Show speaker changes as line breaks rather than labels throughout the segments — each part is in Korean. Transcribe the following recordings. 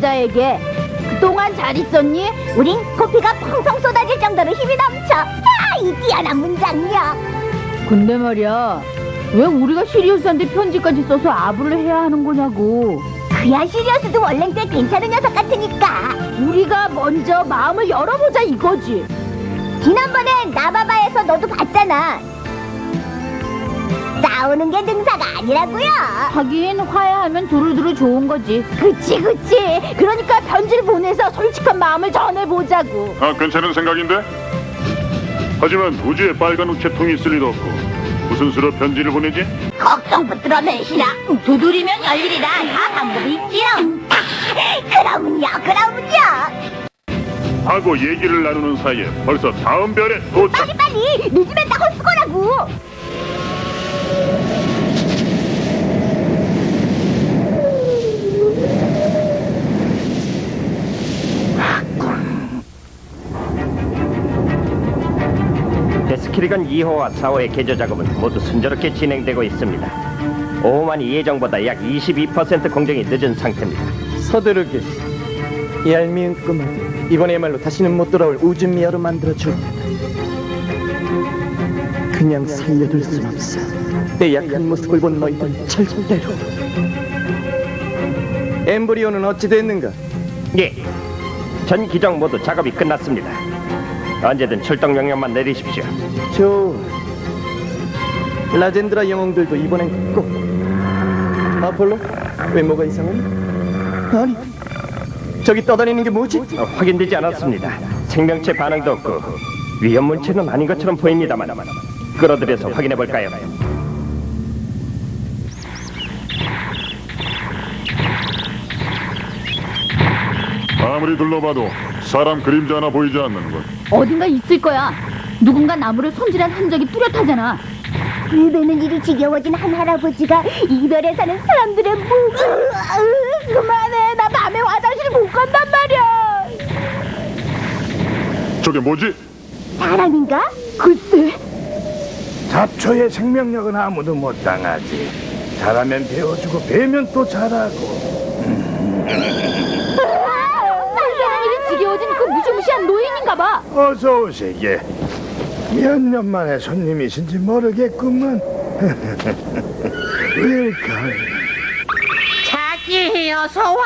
남자에게 그동안 잘 있었니?
우린 코피가 펑펑 쏟아질 정도로 힘이 넘쳐. 아, 이 뛰어난 문장력.
근데 말이야 왜 우리가 시리우스한테 편지까지 써서 아부를 해야 하는 거냐고
그야 시리어스도 원래 꽤 괜찮은 녀석 같으니까.
우리가 먼저 마음을 열어보자 이거지
지난번에 나바바에서 너도 봤잖아. 싸우는 게 능사가 아니라고요.
하긴 화해하면 두루두루 좋은 거지
그치 그치.
그러니까 편지를 보내서 솔직한 마음을 전해보자고
아, 괜찮은 생각인데? 하지만 우주에 빨간 우체통이 있을 리도 없고 무슨 수로 편지를 보내지?
걱정 붙들어 내시라. 두드리면 열리리라. 다 방법이 있지요. 그러면요 그러면요.
하고 얘기를 나누는 사이에 벌써 다음 별에 도착.
빨리 빨리 늦으면 다 헛수고라고.
데스키리건 2호와 4호의 개조 작업은 모두 순조롭게 진행되고 있습니다. 5호만 예정보다 약 22% 공정이 늦은 상태입니다.
서두르게 얄미운 꼬마들 이번에야말로 다시는 못 돌아올 우주미아로 만들어줄 테다 그냥 살려둘 순 없어 내 약한 모습을 본 너희들 절대로 엠브리오는 어찌 됐는가?
예, 전 기종 모두 작업이 끝났습니다. 언제든 출동 명령만 내리십시오.
좋아 라젠드라 영웅들도 이번엔 꼭 아폴로 외모가 이상하니? 아니 저기 떠다니는 게 뭐지?
어, 확인되지 않았습니다. 생명체 반응도 없고 위험 물체는 아닌 것처럼 보입니다만 끌어들여서 확인해 볼까요?
아무리 둘러봐도 사람 그림자 하나 보이지 않는군.
어딘가 있을 거야 누군가 나무를 손질한 흔적이 뚜렷하잖아
일배는 일이 지겨워진 한 할아버지가 이별에 사는 사람들의 무.
그만해 나 밤에 화장실 못 간단 말이야
저게 뭐지?
사람인가?
글쎄
잡초의 생명력은 아무도 못 당하지. 잘하면 배워주고 배면 또 잘하고.
일배는 일이 지겨워진 그 무시무시한 노인인가 봐
어서 오시게. 몇년 만에 손님이신지 모르겠구만. 웰컴.
자기 어서 와.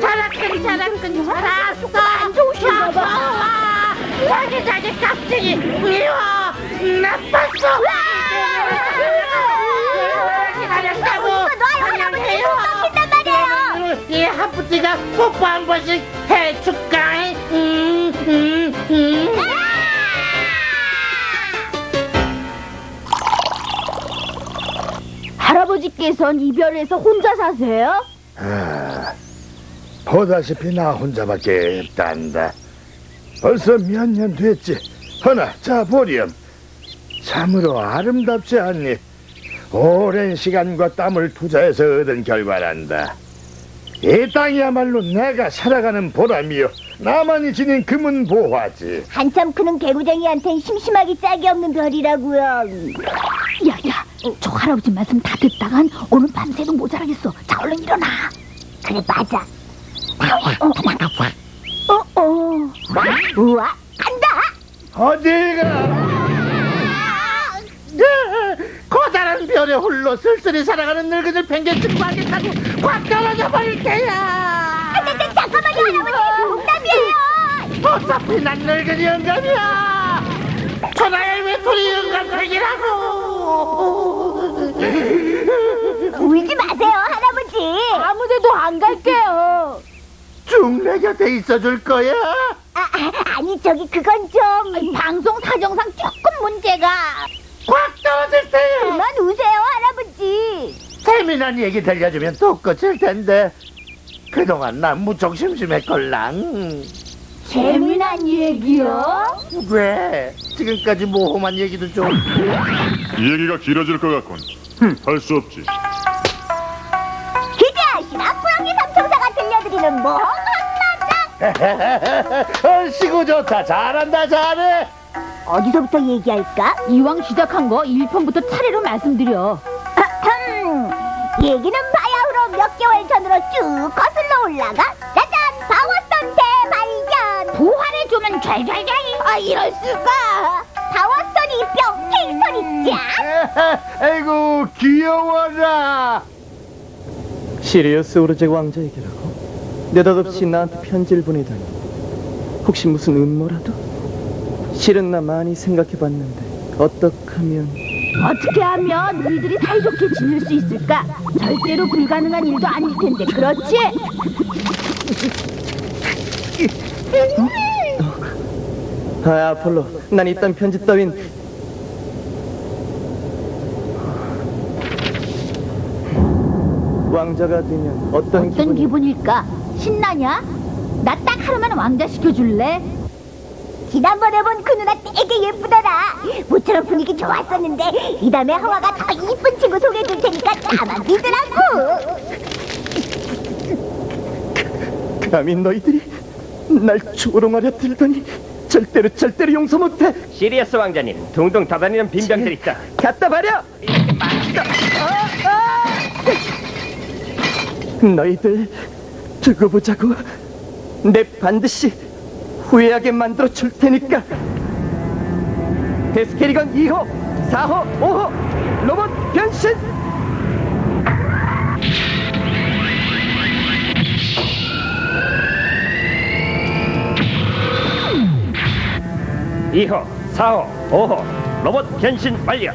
잘했군 잘했군 잘했어. 안
좋으신가 봐.
와. 자기 자기 깍쟁이 미워 나빴어. 기 뽀뽀 한 번씩 해줄까? 음, 음, 음.
할아버지께선 이별해서 혼자 사세요?
아, 보다시피 나 혼자밖에 없단다. 벌써 몇 년 됐지. 허나 자 보렴. 참으로 아름답지 않니? 오랜 시간과 땀을 투자해서 얻은 결과란다. 이 땅이야말로 내가 살아가는 보람이요. 나만이 지닌 금은 보화지.
한참 크는 개구쟁이한텐 심심하기 짝이 없는 별이라고요.
야야 저 할아버지 말씀 다 듣다간 오늘 밤새도 모자라겠어 자 얼른 일어나
그래 맞아.
어어 어.
우와 간다.
어디가?
커다란 별에 홀로 쓸쓸히 살아가는 늙은이를 팽개치고 하겠다고 확 떨어져 버릴 테야.
근데 잠깐만요 할아버지 농담이에요.
어차피 난 늙은이 영감이야. 천하의 외톨이 영감색이라고.
울지 마세요 할아버지.
아무데도 안 갈게요
쭉 내 곁에 있어줄 거야.
아, 아, 아니 저기 그건 좀
방송 사정상 조금 문제가
확 떨어질 테야.
그만 우세요 할아버지.
재미난 얘기 들려주면 또 끝일 텐데. 그동안 난 무척 심심했걸랑.
재미난 얘기요?
왜? 지금까지 모험한 얘기도 좀.
이 얘기가 길어질 것 같군. 할 수 없지.
기대하시라 꾸렁이 삼총사가 들려드리는 모험한 마당.
얼씨구 좋다. 잘한다, 잘해.
어디서부터 얘기할까?
이왕 시작한 거 1편부터 차례로 말씀드려
얘기는 바야흐로 몇 개월 전으로 쭉 거슬러 올라가 짜잔 바워선 대발견. 부활해주면 잘잘잘 아 이럴 수가. 바워선이 뿅 킹선이 짱
아이고 귀여워라.
시리어스 오르제 왕자에게라고 느닷없이 나한테 편지를 보내다니. 혹시 무슨 음모라도? 실은 나 많이 생각해봤는데 어떡하면
어떻게 하면 우리들이 사이좋게 지낼 수 있을까? 절대로 불가능한 일도 아닐 텐데, 그렇지?
아 아폴로 난 이딴 편지 따윈 왕자가 되면 어떤,
어떤
기분이
기분일까? 신나냐? 나 딱 하루만 왕자 시켜줄래?
지난번에 본 그 누나 되게 예쁘더라. 모처럼 분위기 좋았었는데 이 다음에 하와가 더 이쁜 친구 소개해줄 테니까 가만히더라고.
감히 너희들이 날 조롱하려 들더니 절대로 절대로 용서 못해.
시리어스 왕자님 둥둥 다다니는 빈병들 있다.
갖다 버려 너희들 두고 보자고. 내 반드시 후회하게 만들어 줄 테니까. 데스케리건 2호 4호 5호 로봇 변신!
이호 4호 5호 로봇 변신 완료.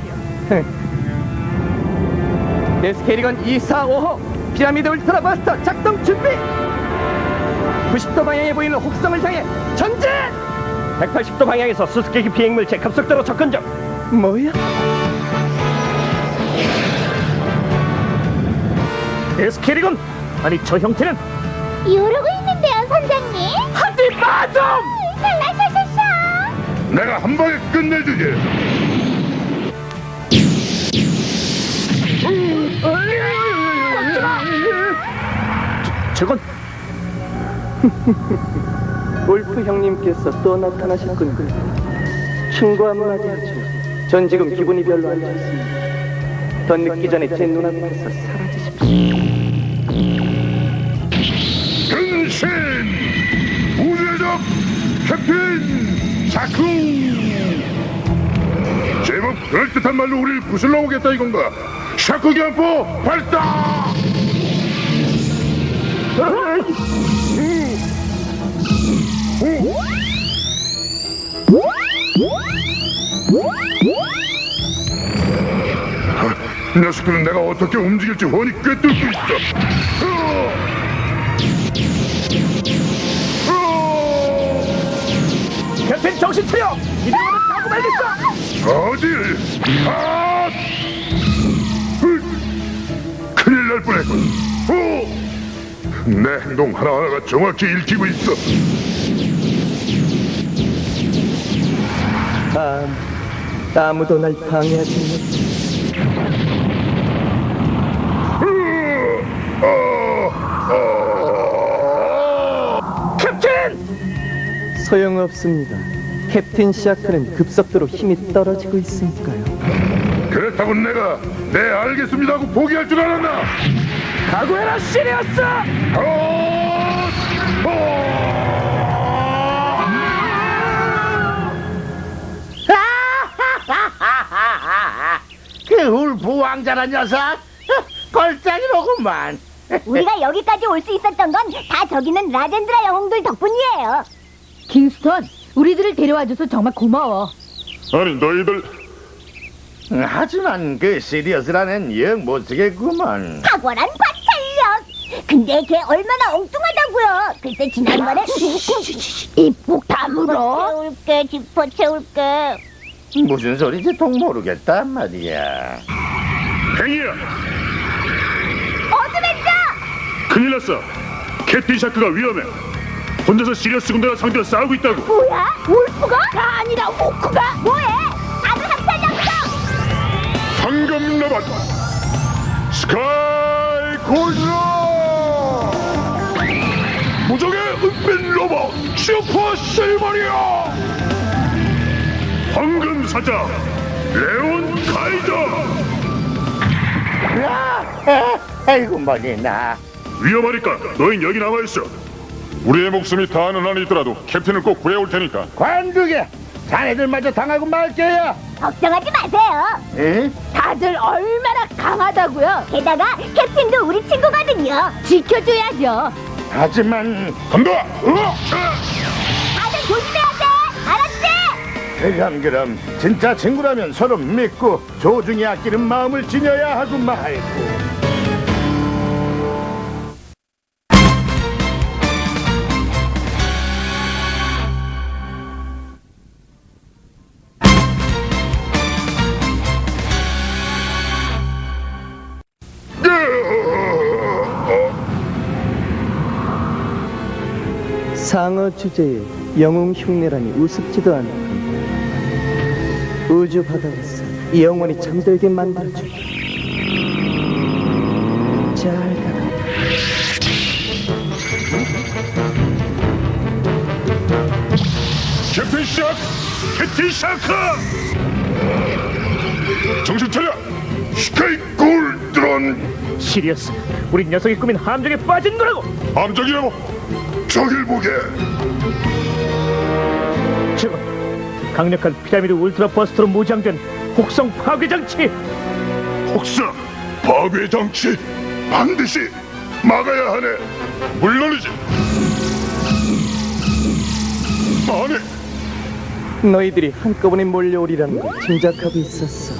데스케리건 2, 4, 5호 피라미드 울트라 버스터 작동 준비! 90도 방향에 보이는 혹성을 향해 전진
180도 방향에서 수수께끼 비행물체 급속도로 접근 중
뭐야?
에스케리건 아니 저 형태는?
이러고 있는데요 선장님.
하지 마좀!
랄라샤샤샤
내가 한 방에 끝내주지.
저건
울프 형님께서 또 나타나셨군요. 충고 한마디 하죠. 전 지금 기분이 별로 안 좋습니다. 더 늦기 전에 제 눈앞에서 사라지십시오.
변신! 우주적 캡틴 자쿠! 제법 그럴듯한 말로 우리를 부술러 오겠다 이건가? 샤크 기관포 발사! 이 녀석들은 내가 어떻게 움직일지 훤히 꿰뚫고 있어. 으어! 으어!
캡틴 정신 차려 이대로는 가고 말겠어
어딜? 아! 으! 큰일 날 뻔했군. 오! 내 행동 하나하나가 정확히 읽히고 있어.
아, 아무도 날 방해하지 못.
캡틴
소용없습니다. 캡틴 샤크는 급속도로 힘이 떨어지고 있으니까요.
그렇다고 내가 네 알겠습니다 하고 포기할 줄 알았나?
각오해라 시리어스
어!
그 왕자란 녀석 걸작이로구만
우리가 여기까지 올 수 있었던 건 다 저기 있는 라젠드라 영웅들 덕분이에요
킹스턴, 우리들을 데려와줘서 정말 고마워.
아니 너희들
하지만 그 시리어스라는 영 못쓰겠구만.
탁월한 관찰력 근데 걔 얼마나 엉뚱하다고요 글쎄 지난번에
입국 다물어.
채울게 짚어 채울게
무슨 소리인지 통 모르겠단 말이야.
행이야.
어드벤져
큰일 났어. 캡틴 샤크가 위험해. 혼자서 시리어스 군대와 상대로 싸우고 있다고.
뭐야? 울프가? 가 아니라 호크가? 뭐해? 다들 합살 작성
황금 로봇. 스카이 골드라 무적의 은빛 로봇 슈퍼 실버리어. 황금 사자 레온 카이저
야, 에, 아이고 머리 나.
위험하니까 너흰 여기 남아 있어. 우리의 목숨이 다하는 한이 있더라도 캡틴을 꼭 구해올 테니까.
관두게. 자네들마저 당하고 말게요.
걱정하지 마세요.
에?
다들 얼마나 강하다고요?
게다가 캡틴도 우리 친구거든요.
지켜줘야죠.
하지만
간다. 어! 아!
다들. 알았지?
그럼 그럼 진짜 친구라면 서로 믿고 조중히 아끼는 마음을 지녀야 하고 말고.
상어 주제에 영웅 흉내라니 우습지도 않고 우주 바다에서 영원히 잠들게 만들어줘 잘 가라
캡틴 샤크! 캡틴 샤크! 정신 차려! 스카이 골드런
시리어스, 우리 녀석이 꾸민 함정에 빠진 거라고.
함정이라고 저길 보게
저건 강력한 피라미드 울트라 버스터로 무장된 혹성 파괴 장치.
혹사 파괴 장치 반드시 막아야 하네. 물론이지. 아니.
너희들이 한꺼번에 몰려오리라는 걸 짐작하고 있었어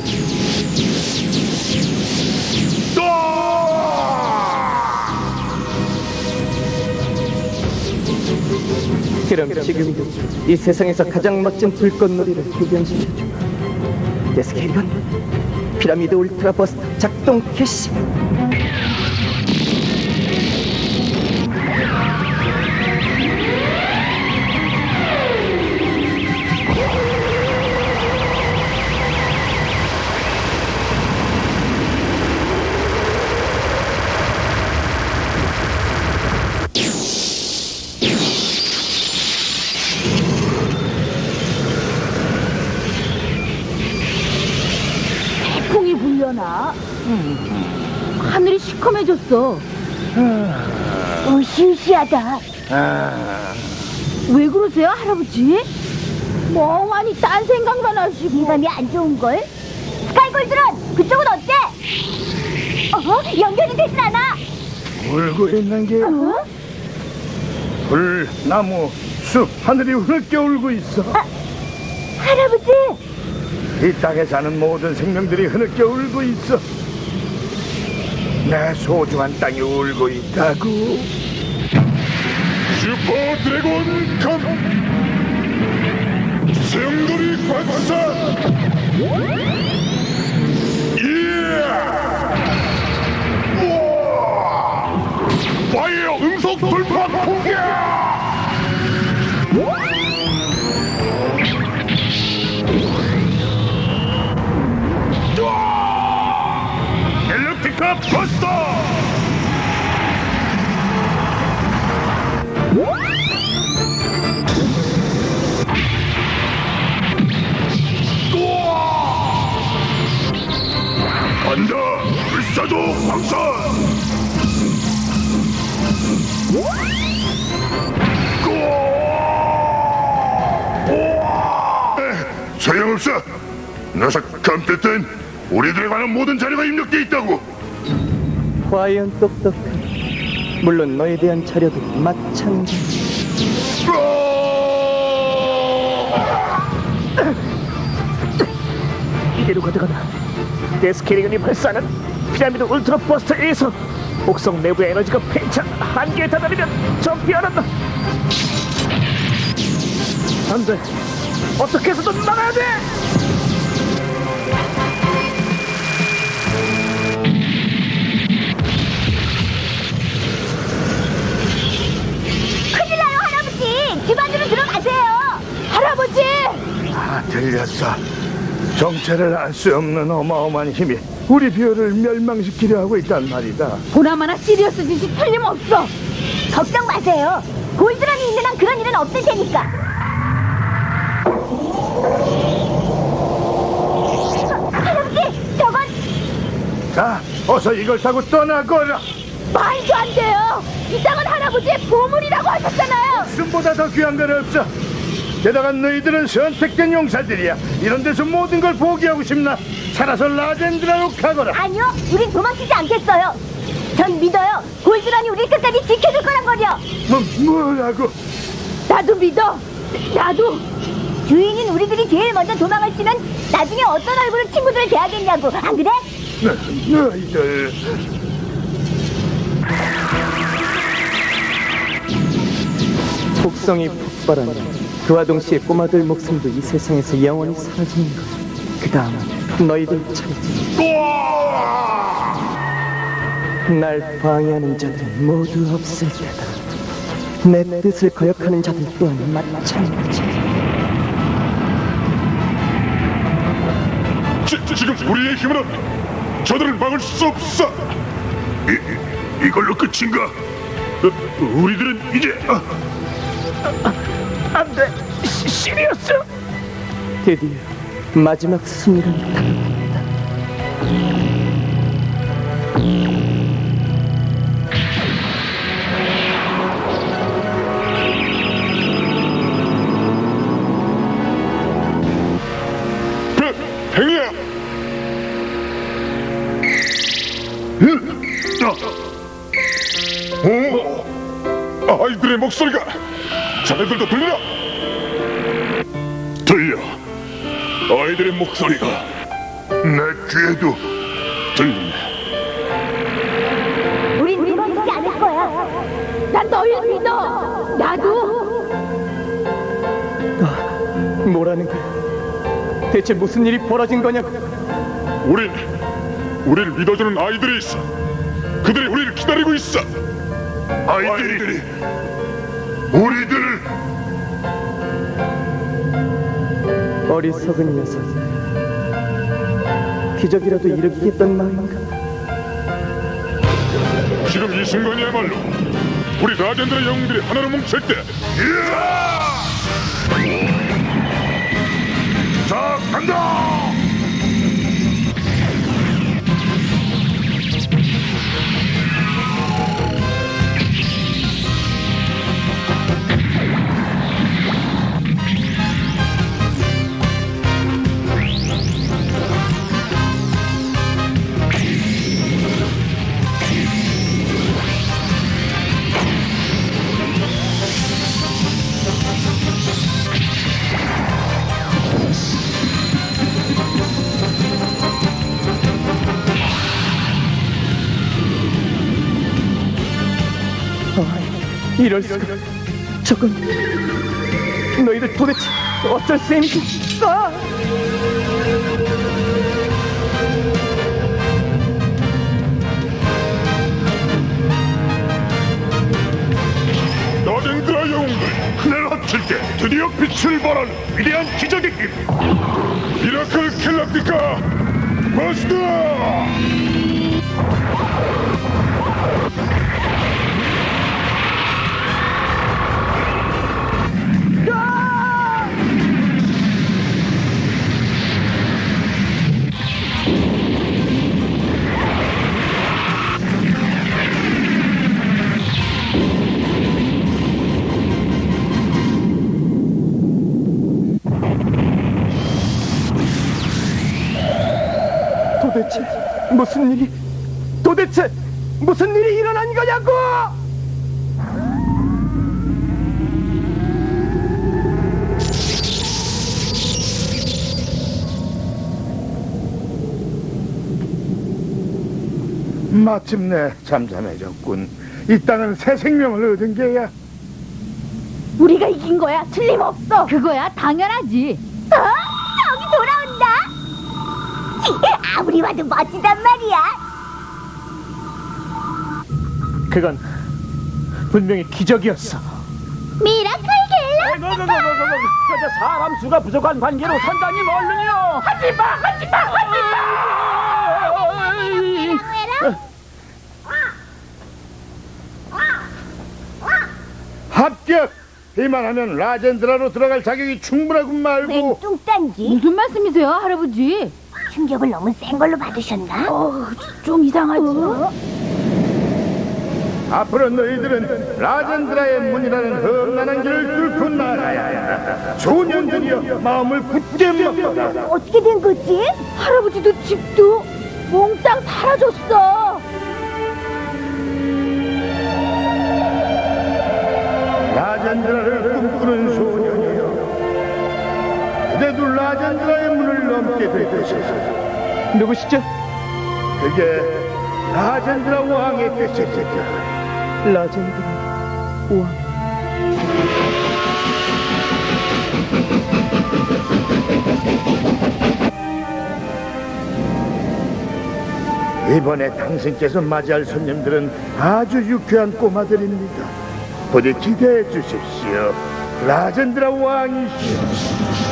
그럼 지금도 이 세상에서 가장 멋진 불꽃놀이를 구경시켜주마 데스케리건 피라미드 울트라 버스터 작동 개시
하늘이 시커매졌어.
으시으시하다.
왜 그러세요, 할아버지? 멍하니 딴 생각만 하시고.
예감이 안 좋은걸? 스카이골드런 그쪽은 어때? 어? 연결이 되진 않아.
울고 있는 게
어?
불, 나무, 숲, 하늘이 흐르게 울고 있어.
할아버지.
이 땅에 사는 모든 생명들이 흐느껴 울고 있어. 내 소중한 땅이 울고 있다고.
슈퍼 드래곤 컴 소용돌이 관사 예 우와! 파이어 음속 돌파 불사조 광선 우와! 소용없어 녀석 컴퓨터는 우리들에 관한 모든 자료가 입력돼 있다고
과연 똑똑한 물론 너에 대한 자료도 마찬가지
이대로 가다가다 데스케리건이 발사하는 피라미드 울트라 버스터에서 혹성 내부의 에너지가 팽창 한계에 다다르면 전피하란다. 안돼. 어떻게 해서든 막아야 돼.
큰일 나요 할아버지. 집 안으로 들어가세요.
할아버지!
아, 들렸어. 정체를 알 수 없는 어마어마한 힘이 우리 별을 멸망시키려 하고 있단 말이다.
보나마나 시리어스 짓이 틀림없어.
걱정 마세요. 골드런이 있는 한 그런 일은 없을 테니까. 어, 할아버지, 저건
자, 어서 이걸 타고 떠나거라.
말도 안 돼요. 이 땅은 할아버지의 보물이라고 하셨잖아요.
숨보다 더 귀한 건 없어. 게다가 너희들은 선택된 용사들이야. 이런 데서 모든 걸 포기하고 싶나? 살아서 라젠드라로 가거라.
아니요, 우린 도망치지 않겠어요. 전 믿어요. 골드런이 우리 끝까지 지켜줄 거란 거요.
뭐, 뭐라고?
나도 믿어. 나도.
주인인 우리들이 제일 먼저 도망을 치면 나중에 어떤 얼굴로 친구들을 대하겠냐고. 안 그래?
너, 너희들.
폭성이 폭발하니 그와 동시에 꼬마들 목숨도 이 세상에서 영원히 사라지는 것. 그 다음은 너희들 차례지. 날 방해하는 자들은 모두 없을 테다. 내 뜻을 거역하는 자들 또한 마찬가지.
지, 지금 우리의 힘으로 저들을 막을 수 없어. 이, 이걸로 끝인가? 어, 우리들은 이제 아,
드디어 마지막 순간이.
배, 팽이야. 어? 어? 아이들의 목소리가 자네들도 들려? 들려. 아이들의 목소리가 내 귀에도 들리네.
우린 도망치지 않을 거야.
난 너희를 믿어. 나도.
뭐라는 거야? 대체 무슨 일이 벌어진 거냐고?
우린 우리를 믿어주는 아이들이 있어. 그들이 우리를 기다리고 있어. 아이들이 우리들을
어리석은 녀석. 기적이라도 일으키겠단 말인가?
지금 이 순간이야말로 우리 라젠들의 영웅들이 하나로 뭉칠 때. 자, 간다!
이럴 수가. 저건 너희들 도대체 어쩔 셈이지? 아!
라젠드라 영웅들 하늘 합칠 때 드디어 빛을 발한 위대한 기적의 힘. 미라클 켈라티카 마스터!
도대체 무슨 일이 도대체 무슨 일이 일어난 거냐고!
마침내 잠잠해졌군. 이 땅은 새 생명을 얻은 게야.
우리가 이긴 거야. 틀림없어. 그거야 당연하지.
아무리 봐도 멋지단 말이야.
그건 분명히 기적이었어.
미라클 갤러.
그저 사람 수가 부족한 관계로 선장님 얼른요. 하지마, 하지마, 하지마.
합격! 이만하면 라젠드라로 들어갈 자격이 충분하군 말고.
웬 뚱딴지?
무슨 말씀이세요, 할아버지?
충격을 너무 센 걸로 받으셨나?
어, 좀 이상하지?
앞으로 너희들은 라젠드라의 문이라는 험난한 길을 뚫고 나가야 한다. 소년들이여 마음을 굳게 먹거라.
어떻게 된 거지?
할아버지도 집도 몽땅 사라졌어.
라젠드라를 꿈꾸는 소년이여. 그대도 라젠드라의 넘게 될 것이다.
누구시죠?
그게 라젠드라 왕의 뜻이다.
라젠드라 왕.
이번에 당신께서 맞이할 손님들은 아주 유쾌한 꼬마들입니다. 부디 기대해 주십시오. 라젠드라 왕이시여.